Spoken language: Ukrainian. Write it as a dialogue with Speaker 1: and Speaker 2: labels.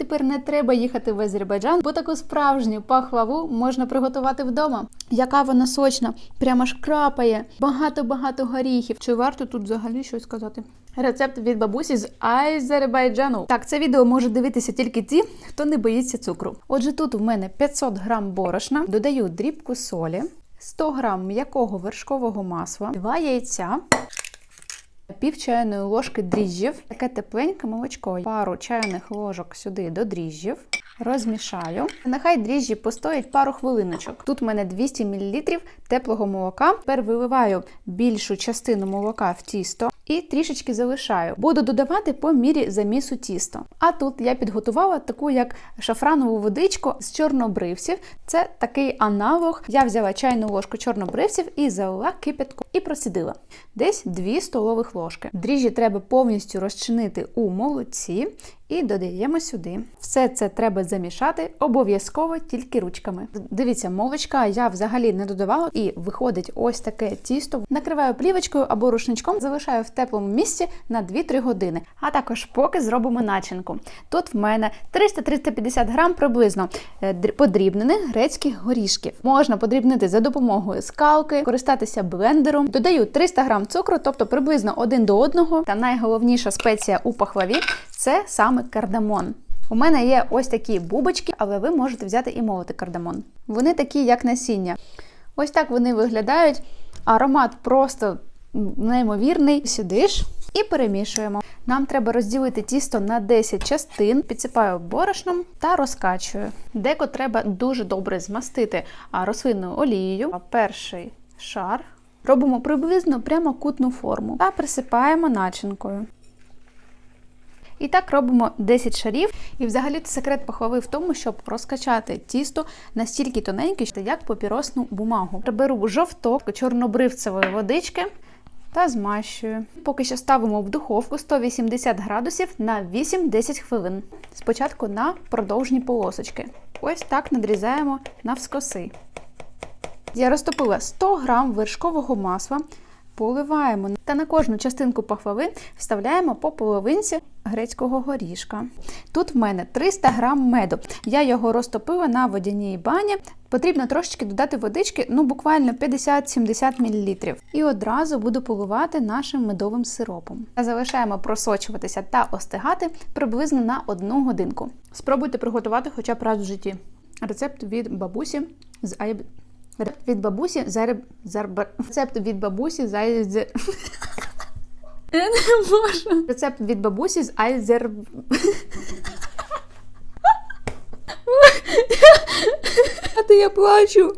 Speaker 1: тепер не треба їхати в Азербайджан, бо таку справжню пахлаву можна приготувати вдома. Яка вона сочна, прямо ж крапає, багато-багато горіхів. Чи варто тут взагалі щось сказати? Рецепт від бабусі з Азербайджану. Так, це відео може дивитися тільки ті, хто не боїться цукру. Отже, тут у мене 500 грам борошна, додаю дрібку солі, 100 грам м'якого вершкового масла, 2 яйця, пів чайної ложки дріжджів, таке тепленьке молочко, пару чайних ложок сюди до дріжджів. Розмішаю. Нехай дріжджі постоять пару хвилиночок. Тут в мене 200 мл теплого молока. Тепер виливаю більшу частину молока в тісто і трішечки залишаю. Буду додавати по мірі замісу тіста. А тут я підготувала таку як шафранову водичку з чорнобривців. Це такий аналог. Я взяла чайну ложку чорнобривців і залила кипятком і просідила. Десь 2 столових ложки. Дріжджі треба повністю розчинити у молоці і додаємо сюди. Все це треба замішати обов'язково тільки ручками. Дивіться, молочка я взагалі не додавала, і виходить ось таке тісто. Накриваю плівочкою або рушничком, залишаю в теплому місці на 2-3 години. А також поки зробимо начинку. Тут в мене 300-350 грам приблизно е, подрібнених грецьких горішків. Можна подрібнити за допомогою скалки, користатися блендером. Додаю 300 грам цукру, тобто приблизно один до одного. Та найголовніша спеція у пахлаві це саме кардамон. У мене є ось такі бубочки, але ви можете взяти і молотий кардамон. Вони такі, як насіння. Ось так вони виглядають. Аромат просто неймовірний. Сюди ж і перемішуємо. Нам треба розділити тісто на 10 частин, підсипаю борошном та розкачую. Деко треба дуже добре змастити рослинною олією. Перший шар робимо приблизно прямокутну форму та присипаємо начинкою. І так робимо 10 шарів. І взагалі секрет пахлави в тому, щоб розкачати тісто настільки тоненьке, як папіросну бумагу. Беру жовток чорнобривцевої водички та змащую. Поки що ставимо в духовку 180 градусів на 8-10 хвилин. Спочатку на продовжні полосочки. Ось так надрізаємо навскоси. Я розтопила 100 грам вершкового масла, поливаємо та на кожну частинку пахлави вставляємо по половинці грецького горішка. Тут в мене 300 грам меду. Я його розтопила на водяній бані. Потрібно трошечки додати водички, ну буквально 50-70 мл. І одразу буду поливати нашим медовим сиропом. Залишаємо просочуватися та остигати приблизно на 1 годинку. Спробуйте приготувати хоча б раз в житті. Рецепт від бабусі з Айб... Від бабусі зареб... Рецепт від бабусі з. Я не можу. Рецепт від бабусі з Айзер... А ти я плачу.